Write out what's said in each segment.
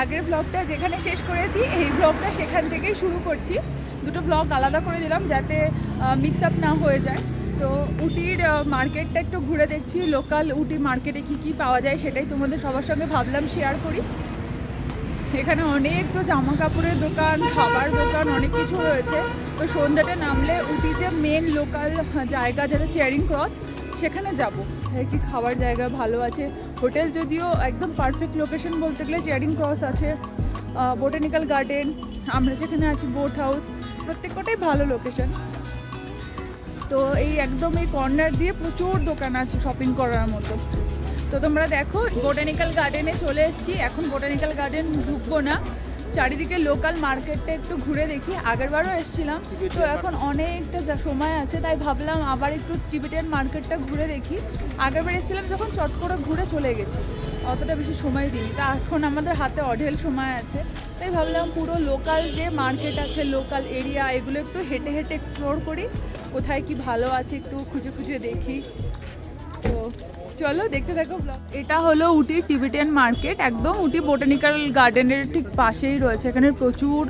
আগের ব্লগটা যেখানে শেষ করেছি, এই ব্লগটা সেখান থেকেই শুরু করছি। দুটো ব্লগ আলাদা করে দিলাম যাতে মিক্স আপ না হয়ে যায়। তো উটির মার্কেটটা একটু ঘুরে দেখছি লোকাল উটি মার্কেটে কি কি পাওয়া যায় সেটাই তোমাদের সবার সঙ্গে ভাবলাম শেয়ার করি। এখানে অনেক তো জামা কাপড়ের দোকান, খাবার দোকান, অনেক কিছু রয়েছে। তো সন্ধ্যাটা নামলে উটি যে মেন লোকাল জায়গা যেটা চেয়ারিং ক্রস সেখানে যাব। কি খাবার জায়গা ভালো আছে। হোটেল যদিও একদম পারফেক্ট লোকেশন বলতে গেলে চেয়ারিং ক্রস আছে বোটানিক্যাল গার্ডেন আমরা যেখানে আছি বোট হাউস প্রত্যেকটাই ভালো লোকেশন তো এই একদম এই কর্নার দিয়ে প্রচুর দোকান আছে শপিং করার মতো। তো তোমরা দেখো বোটানিক্যাল গার্ডেনে চলে এসেছি। এখন বোটানিক্যাল গার্ডেন ঢুকবো না। চারিদিকে লোকাল মার্কেটটা একটু ঘুরে দেখি। আগেরবারও এসেছিলাম। তো এখন অনেকটা যা সময় আছে তাই ভাবলাম আবার একটু টিবেটিয়ান মার্কেটটা ঘুরে দেখি। আগেরবার এসেছিলাম যখন চট করে ঘুরে চলে গেছি। অতটা বেশি সময় দিইনি। তা এখন আমাদের হাতে অঢেল সময় আছে। তাই ভাবলাম পুরো লোকাল যে মার্কেট আছে লোকাল এরিয়া এগুলো একটু হেঁটে হেঁটে এক্সপ্লোর করি। কোথায় কি ভালো আছে একটু খুঁজে খুঁজে দেখি। তো চলো দেখতে থাকো ব্লগ এটা হলো উটির টিবেটিয়ান মার্কেট, একদম উটি বোটানিক্যাল গার্ডেনের ঠিক পাশেই রয়েছে। এখানে প্রচুর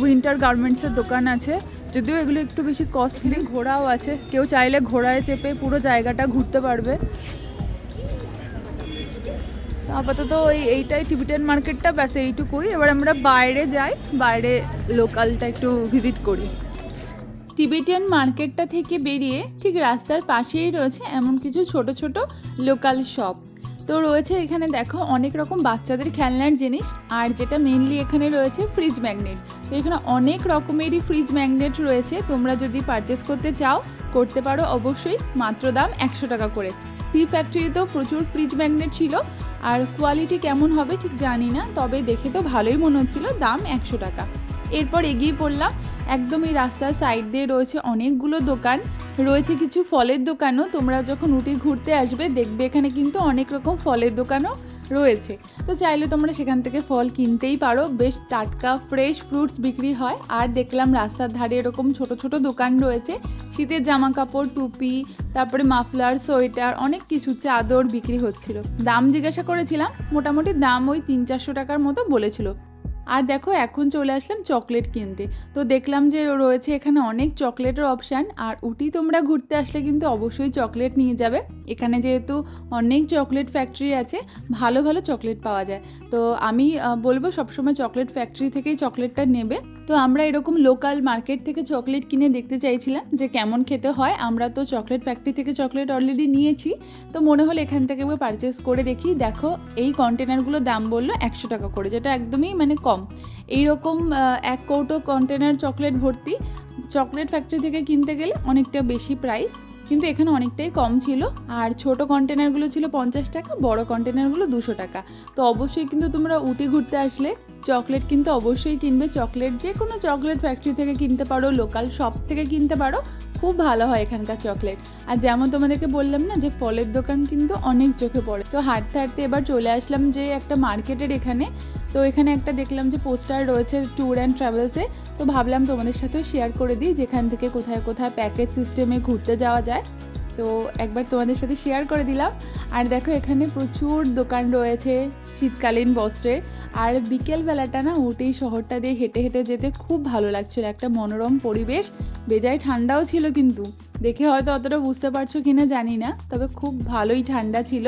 উইন্টার গার্মেন্টসের দোকান আছে। যদিও এগুলো একটু বেশি কস্টলি ঘোড়াও আছে। কেউ চাইলে ঘোড়ায় চেপে পুরো জায়গাটা ঘুরতে পারবে। আপাতত ওই এইটাই টিবিটান মার্কেটটা, ব্যাস এইটুকুই। এবার আমরা বাইরে যাই, বাইরে লোকালটা একটু ভিজিট করি। টিবেটিয়ান মার্কেটটা থেকে বেরিয়ে ঠিক রাস্তার পাশেই রয়েছে এমন কিছু ছোট ছোট লোকাল শপ। তো রয়েছে এখানে দেখো অনেক রকম বাচ্চাদের খেলনার জিনিস, আর যেটা মেনলি এখানে রয়েছে ফ্রিজ ম্যাগনেট তো এখানে অনেক রকমেরই ফ্রিজ ম্যাগনেট রয়েছে, তোমরা যদি পারচেস করতে চাও, করতে পারো অবশ্যই, মাত্র দাম একশো টাকা করে। টি ফ্যাক্টরিতেও প্রচুর ফ্রিজ ম্যাগনেট ছিল, আর কোয়ালিটি কেমন হবে ঠিক জানি না, তবে দেখে তো ভালোই মনে হচ্ছিল, দাম একশো টাকা। এরপর এগিয়ে পড়লাম একদম এই রাস্তার সাইড দিয়ে রয়েছে অনেকগুলো দোকান। রয়েছে কিছু ফলের দোকানও। তোমরা যখন উঠি ঘুরতে আসবে, দেখবে এখানে কিন্তু অনেক রকম ফলের দোকানও রয়েছে। তো চাইলে তোমরা সেখান থেকে ফল কিনতেই পারো। বেশ টাটকা ফ্রেশ ফ্রুটস বিক্রি হয়। আর দেখলাম রাস্তার ধারে এরকম ছোট ছোট দোকান রয়েছে। শীতের জামা কাপড় টুপি, তারপরে মাফলার, সোয়েটার, অনেক কিছু চাদর বিক্রি হচ্ছিল। দাম জিজ্ঞাসা করেছিলাম, মোটামুটি দাম ওই তিন চারশো টাকার মতো বলেছিল। আর দেখো, এখন চলে আসলাম চকলেট কিনতে। তো দেখলাম যে রয়েছে এখানে অনেক চকলেটের অপশান আর উটি তোমরা ঘুরতে আসলে কিন্তু অবশ্যই চকলেট নিয়ে যাবে। এখানে যেহেতু অনেক চকলেট ফ্যাক্টরি আছে, ভালো ভালো চকলেট পাওয়া যায়। তো আমি বলব সবসময় চকলেট ফ্যাক্টরি থেকেই চকলেটটা নেবে। তো আমরা এরকম লোকাল মার্কেট থেকে চকলেট কিনে দেখতে চাইছিলাম যে কেমন খেতে হয়। আমরা তো চকলেট ফ্যাক্টরি থেকে চকলেট অলরেডি নিয়েছি। তো মনে হলো এখান থেকে পারচেস করে দেখি। দেখো, এই কন্টেনারগুলো দাম বলল একশো টাকা করে, যেটা একদমই মানে কম। এইরকম এক কৌটো কন্টেনার চকলেট ভর্তি। চকলেট ফ্যাক্টরি থেকে কিনতে গেলে অনেকটা বেশি প্রাইস কিন্তু এখানে অনেকটাই কম ছিল। আর ছোট কন্টেনারগুলো ছিল পঞ্চাশ টাকা, বড় কন্টেনারগুলো দুশো টাকা। তো অবশ্যই কিন্তু তোমরা উটি ঘুরতে আসলে চকলেট কিন্তু অবশ্যই কিনবে। চকলেট যে কোনো চকলেট ফ্যাক্টরি থেকে কিনতে পারো লোকাল শপ থেকে কিনতে পারো, খুব ভালো হয় এখানকার চকলেট। আর যেমন তোমাদেরকে বললাম না যে ফলের দোকান কিন্তু অনেক চোখে পড়ে। তো হাঁটতে হাঁটতে এবার চলে আসলাম যে একটা মার্কেটের এখানে। তো এখানে একটা দেখলাম যে পোস্টার রয়েছে ট্যুর অ্যান্ড ট্রাভেলসে তো ভাবলাম তোমাদের সাথেও শেয়ার করে দিই যেখান থেকে কোথায় কোথায় প্যাকেজ সিস্টেমে ঘুরতে যাওয়া যায়। তো একবার তোমাদের সাথে শেয়ার করে দিলাম। আর দেখো এখানে প্রচুর দোকান রয়েছে। শীতকালীন বস্ত্রে। আর বিকেলবেলাটা না উঠেই শহরটা দিয়ে হেঁটে হেঁটে যেতে খুব ভালো লাগছিল। একটা মনোরম পরিবেশ, বেজায় ঠান্ডাও ছিল কিন্তু। দেখে হয়তো অতটা বুঝতে পারছ কি না জানি না, তবে খুব ভালোই ঠান্ডা ছিল।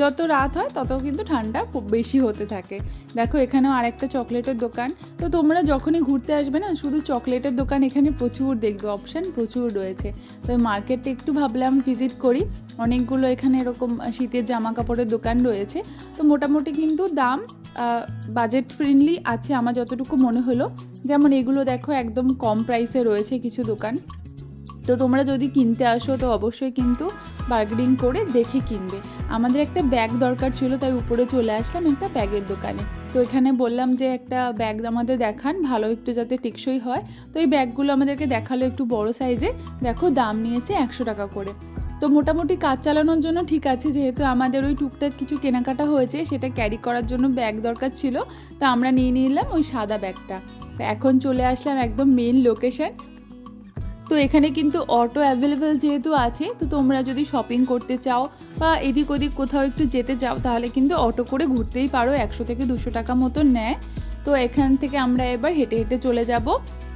যত রাত হয় তত কিন্তু ঠান্ডা বেশি হতে থাকে। দেখো এখানেও আরেকটা চকলেটের দোকান। তো তোমরা যখনই ঘুরতে আসবে না, শুধু চকলেটের দোকান এখানে প্রচুর দেখবে, অপশান প্রচুর রয়েছে। তো মার্কেটটা একটু ভাবলাম ভিজিট করি। অনেকগুলো এখানে এরকম শীতের জামা কাপড়ের দোকান রয়েছে। তো মোটামুটি কিন্তু দাম বাজেট ফ্রেন্ডলি আছে আমার যতটুকু মনে হলো। যেমন এগুলো দেখো একদম কম প্রাইসে রয়েছে কিছু দোকান। তো তোমরা যদি কিনতে আসো তো অবশ্যই কিন্তু বার্গেনিং করে দেখে কিনবে। আমাদের একটা ব্যাগ দরকার ছিল, তাই উপরে চলে আসলাম একটা ব্যাগের দোকানে। তো এখানে বললাম যে একটা ব্যাগ আমাদের দেখান, ভালো একটু যাতে টেকসই হয়। তো এই ব্যাগগুলো আমাদেরকে দেখাল একটু বড় সাইজে দেখো দাম নিয়েছে একশো টাকা করে। তো মোটামুটি কাজ চালানোর জন্য ঠিক আছে, যেহেতু আমাদের ওই টুকটাক কিছু কেনাকাটা হয়েছে, সেটা ক্যারি করার জন্য ব্যাগ দরকার ছিল। তো আমরা নিয়ে নিলাম ওই সাদা ব্যাগটা তো এখন চলে আসলাম একদম মেন লোকেশন তো এখানে কিন্তু অটো অ্যাভেলেবেল যেহেতু আছে, তো তোমরা যদি শপিং করতে চাও বা এদিক ওদিক কোথাও একটু যেতে চাও, তাহলে কিন্তু অটো করে ঘুরতেই পারো, একশো থেকে দুশো টাকা মতো নেয়। তো এখান থেকে আমরা এবার হেঁটে হেঁটে চলে যাব।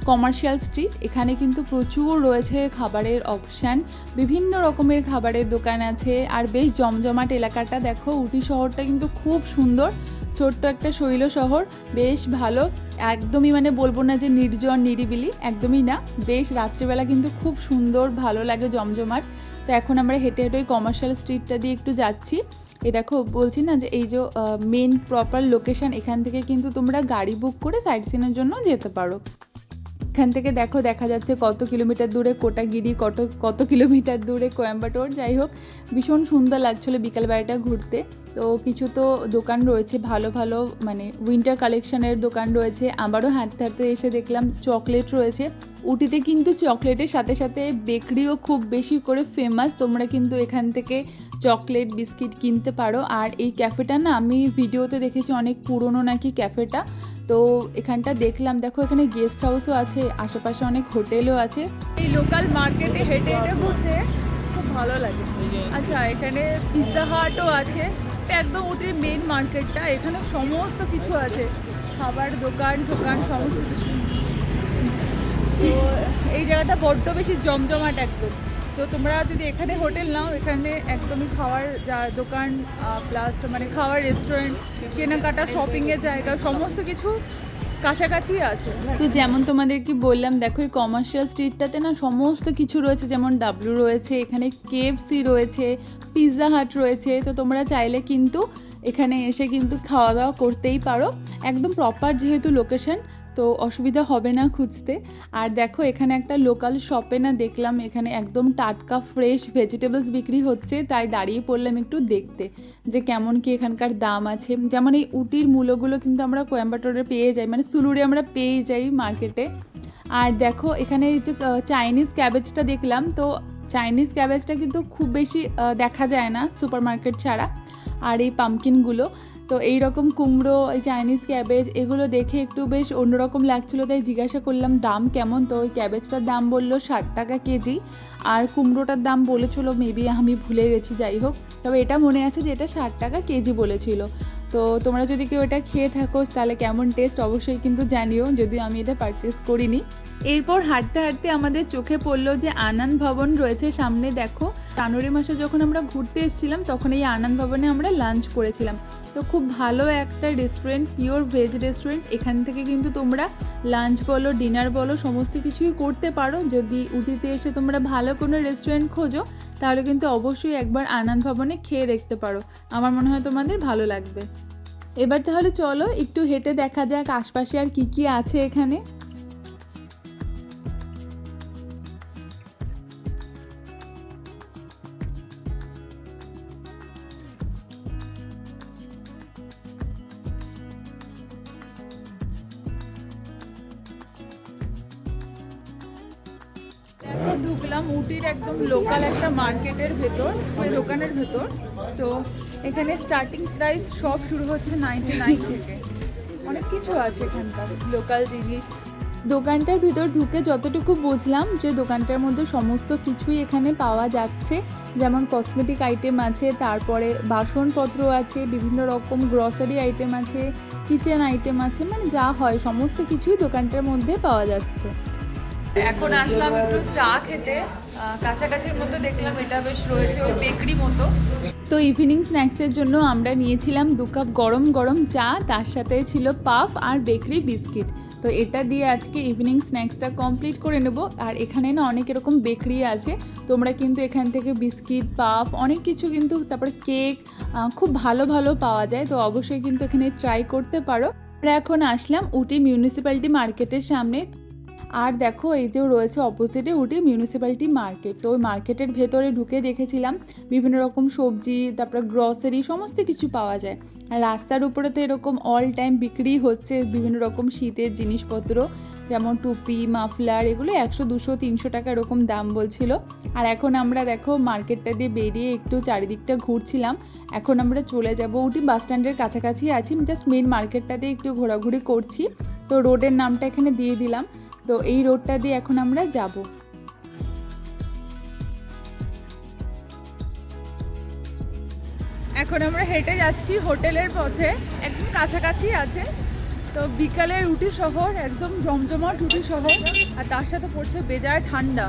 কমার্শিয়াল স্ট্রিট এখানে কিন্তু প্রচুর রয়েছে খাবারের অপশান বিভিন্ন রকমের খাবারের দোকান আছে, আর বেশ জমজমাট এলাকাটা দেখো, উটি শহরটা কিন্তু খুব সুন্দর। ছোট্ট একটা শৈল শহর, বেশ ভালো। একদমই মানে বলব না যে নির্জন, নিরিবিলি, একদমই না। বেশ রাত্রিবেলা কিন্তু খুব সুন্দর, ভালো লাগে জমজমাট। তো এখন আমরা হেঁটে হেঁটে ওই কমার্শিয়াল স্ট্রিটটা দিয়ে একটু যাচ্ছি। এ দেখো, বলছি না যে এই যে মেন প্রপার লোকেশন এখান থেকে কিন্তু তোমরা গাড়ি বুক করে সাইট সিনের জন্য যেতে পারো। এখান থেকে দেখো, দেখা যাচ্ছে কত কিলোমিটার দূরে কোটাগিরি, কত কত কিলোমিটার দূরে কোয়েম্বাটোর। যাই হোক, ভীষণ সুন্দর লাগছিল বিকালবেলাটা ঘুরতে। তো কিছু তো দোকান রয়েছে, ভালো ভালো মানে উইন্টার কালেকশনের দোকান রয়েছে। আবারও হাঁটতে হাঁটতে এসে দেখলাম চকলেট রয়েছে। উটিতে কিন্তু চকলেটের সাথে সাথে বেকরিও খুব বেশি করে ফেমাস তোমরা কিন্তু এখান থেকে চকলেট বিস্কিট কিনতে পারো। আর এই ক্যাফেটা না, আমি ভিডিওতে দেখেছি অনেক পুরনো নাকি ক্যাফেটা তো এখানটা দেখলাম, দেখো এখানে গেস্ট হাউসও আছে, আশেপাশে অনেক হোটেলও আছে। এই লোকাল মার্কেটে হেঁটে হেঁটে ঘুরতে খুব ভালো লাগে। আচ্ছা এখানে পিৎজা হাটও আছে। একদম ওটির মেন মার্কেটটা এখানে সমস্ত কিছু আছে। খাবার দোকান দোকান, সমস্ত কিছু। তো এই জায়গাটা বড্ড বেশি জমজমাট একদম। তো তোমরা যদি এখানে হোটেল নাও, এখানে একদমই খাওয়ার, যা দোকান প্লাস মানে খাওয়ার রেস্টুরেন্ট কেনাকাটা শপিংয়ের জায়গা, সমস্ত কিছু কাছাকাছি আছে। তো যেমন তোমাদেরকে বললাম, দেখো এই কমার্শিয়াল স্ট্রিটটাতে না সমস্ত কিছু রয়েছে, যেমন ডাব্লু রয়েছে, এখানে কেএফসি রয়েছে পিৎজা হাট রয়েছে, তো তোমরা চাইলে কিন্তু এখানে এসে কিন্তু খাওয়া দাওয়া করতেই পারো। একদম প্রপার যেহেতু লোকেশন তো অসুবিধা হবে না খুঁজতে। আর দেখো, এখানে একটা লোকাল শপে না দেখলাম, এখানে একদম টাটকা ফ্রেশ ভেজিটেবলস বিক্রি হচ্ছে, তাই দাঁড়িয়ে পড়লাম একটু দেখতে, যে কেমন কি এখানকার দাম আছে। যেমন এই উটির মূলগুলো কিন্তু আমরা কোয়েম্বাটোরে পেয়ে যাই মানে সুলুরে আমরা পেয়ে যাই মার্কেটে আর দেখো, এখানে এই যে চাইনিজ ক্যাবেজটা দেখলাম, তো চাইনিজ ক্যাবেজটা কিন্তু খুব বেশি দেখা যায় না সুপার মার্কেট ছাড়া। আর এই পামকিনগুলো তো এই রকম কুমড়ো চাইনিজ ক্যাবেজ এগুলো দেখে একটু বেশ অন্যরকম লাগছিল, তাই জিজ্ঞাসা করলাম, দাম কেমন? তো ওই ক্যাবেজটার দাম বলল ষাট টাকা কেজি। আর কুমড়োটার দাম বলেছিল, মেবি আমি ভুলে গেছি, যাই হোক। তবে এটা মনে আছে যে এটা ষাট টাকা কেজি বলেছিল। তো তোমরা যদি কেউ এটা খেয়ে থাকো, তাহলে কেমন টেস্ট অবশ্যই কিন্তু জানিও, যদিও আমি এটা পারচেস করিনি। এরপর হাঁটতে হাঁটতে আমাদের চোখে পড়ল যে আনন্দ ভবন রয়েছে সামনে, দেখো। জানুয়ারি মাসে যখন আমরা ঘুরতে এসেছিলাম, তখন এই আনন্দ ভবনে আমরা লাঞ্চ করেছিলাম। তো খুব ভালো একটা রেস্টুরেন্ট পিওর ভেজ রেস্টুরেন্ট এখান থেকে কিন্তু তোমরা লাঞ্চ বলো ডিনার বলো, সমস্ত কিছুই করতে পারো। যদি উটিতে এসে তোমরা ভালো কোনো রেস্টুরেন্ট খোঁজো, তাহলে কিন্তু অবশ্যই একবার আনন্দ ভবনে খেয়ে দেখতে পারো। আমার মনে হয় তোমাদের ভালো লাগবে। এবার তাহলে চলো, একটু হেঁটে দেখা যাক আশপাশে আর কি কি আছে এখানে। ঢুকলাম উটির একদম লোকাল একটা মার্কেটের ভেতর, ওই দোকানের ভেতর। তো এখানে স্টার্টিং প্রাইস সব শুরু হচ্ছে নাইনটি নাইন থেকে। অনেক কিছু আছে এখানকার লোকাল জিনিস। দোকানটার ভিতর ঢুকে যতটুকু বুঝলাম যে দোকানটার মধ্যে সমস্ত কিছুই এখানে পাওয়া যাচ্ছে। যেমন কসমেটিক আইটেম আছে, তারপরে বাসনপত্র আছে, বিভিন্ন রকম গ্রসারি আইটেম আছে কিচেন আইটেম আছে মানে যা হয়, সমস্ত কিছুই দোকানটার মধ্যে পাওয়া যাচ্ছে। এখন আসলাম একটু চা খেতে। কাছাকাছির মধ্যে দেখলাম এটা বেশ রয়েছে ওই বেকরি মতো। তো ইভিনিং স্ন্যাক্সের জন্য আমরা নিয়েছিলাম দু কাপ গরম গরম চা, তার সাথে ছিল পাফ আর বেকরি বিস্কিট। তো এটা দিয়ে আজকে ইভিনিং স্ন্যাক্সটা কমপ্লিট করে নেব। আর এখানে না অনেক এরকম বেকরি আছে। তোমরা কিন্তু এখান থেকে বিস্কিট, পাফ, অনেক কিছু কিন্তু তারপরে কেক খুব ভালো ভালো পাওয়া যায়। তো অবশ্যই কিন্তু এখানে ট্রাই করতে পারো। আমরা এখন আসলাম উটি মিউনিসিপ্যালিটি মার্কেটের সামনে। আর দেখো, এই যে রয়েছে অপোজিটে উটি মিউনিসিপ্যালিটি মার্কেট তো ওই মার্কেটের ভেতরে ঢুকে দেখেছিলাম, বিভিন্ন রকম সবজি, তারপরে গ্রসারি সমস্ত কিছু পাওয়া যায়। আর রাস্তার উপরে তো এরকম অল টাইম বিক্রি হচ্ছে, বিভিন্ন রকম শীতের জিনিসপত্র, যেমন টুপি, মাফলার, এগুলো একশো, দুশো, তিনশো টাকা এরকম দাম বলছিল। আর এখন আমরা দেখো মার্কেটটা দিয়ে বেরিয়ে একটু চারিদিকটা ঘুরছিলাম। এখন আমরা চলে যাব উটি বাস স্ট্যান্ডের কাছাকাছি আছি। জাস্ট মেন মার্কেটটাতে একটু ঘোরাঘুরি করছি। তো রোডের নামটা এখানে দিয়ে দিলাম। তো এই রোডটা দিয়ে এখন আমরা যাব। এখন আমরা হেঁটে যাচ্ছি হোটেলের পথে, একদম কাছাকাছি আছে। তো বিকালে রুটি শহর, একদম জমজমাট রুটি শহর, আর তার সাথে পড়ছে বেজায় ঠান্ডা।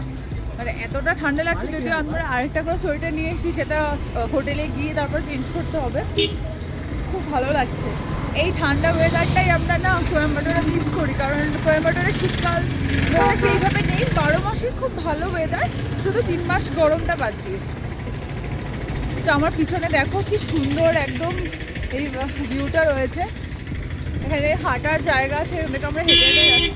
মানে এতটা ঠান্ডা লাগছে যদি আমরা আরেকটা করে সোয়েটার নিয়ে এসি সেটা হোটেলে গিয়ে তারপর চেঞ্জ করতে হবে। খুব ভালো লাগছে। এই ঠান্ডা ওয়েদারটাই আমরা না ওয়েদার শুধু তিন মাস গরমটা বাদ দিয়ে। তো আমার পিছনে দেখো কি সুন্দর একদম এই ভিউটা রয়েছে। এখানে হাঁটার জায়গা আছে অনেক আমরা হেঁটে হেঁটে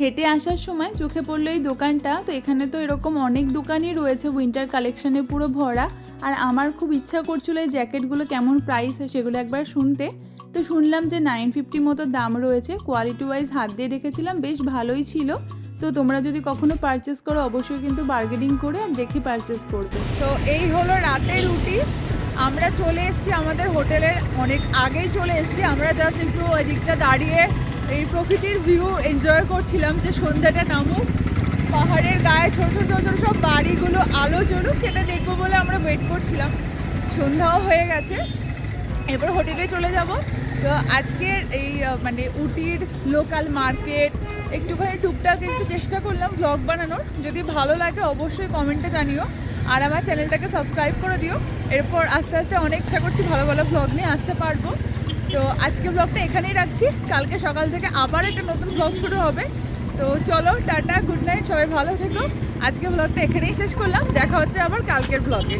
হেঁটে আসার সময় চোখে পড়ল এই দোকানটা, তো এখানে তো এরকম অনেক দোকানই রয়েছে উইন্টার কালেকশনে পুরো ভরা। আর আমার খুব ইচ্ছা করছিল এই জ্যাকেটগুলো কেমন প্রাইস সেগুলো একবার শুনতে। তো শুনলাম যে নাইন ফিফটি মতো দাম রয়েছে। কোয়ালিটি ওয়াইজ হাত দিয়ে দেখেছিলাম, বেশ ভালোই ছিল। তো তোমরা যদি কখনো পারচেস করো, অবশ্যই কিন্তু বার্গেনিং করে দেখে পারচেস করবে। তো এই হলো রাতের রুটি। আমরা চলে এসেছি আমাদের হোটেলের, অনেক আগেই চলে এসেছি। আমরা জাস্ট একটু ওই দিকটা দাঁড়িয়ে এই প্রকৃতির ভিউ এনজয় করছিলাম যে সন্ধ্যাটা নামুক। পাহাড়ের গায়ে ছোট ছোট ছোট ছোট সব বাড়িগুলো আলো জ্বলুক, সেটা দেখব বলে আমরা ওয়েট করছিলাম। সন্ধ্যাও হয়ে গেছে। এরপর হোটেলে চলে যাব। তো আজকের এই মানে উটির লোকাল মার্কেট একটুখানি টুকটাক একটু চেষ্টা করলাম ব্লগ বানানোর। যদি ভালো লাগে অবশ্যই কমেন্টে জানিও। আর আমার চ্যানেলটাকে সাবস্ক্রাইব করে দিও। এরপর আস্তে আস্তে অনেক ইচ্ছা করছি ভালো ভালো ব্লগ নিয়ে আসতে পারব। তো আজকে ব্লগটা এখানেই রাখছি। কালকে সকাল থেকে আবার একটা নতুন ব্লগ শুরু হবে। তো চলো, টাটা গুড নাইট সবাই ভালো থেকো। আজকে ব্লগটা এখানেই শেষ করলাম। দেখা হচ্ছে আবার কালকের ব্লগে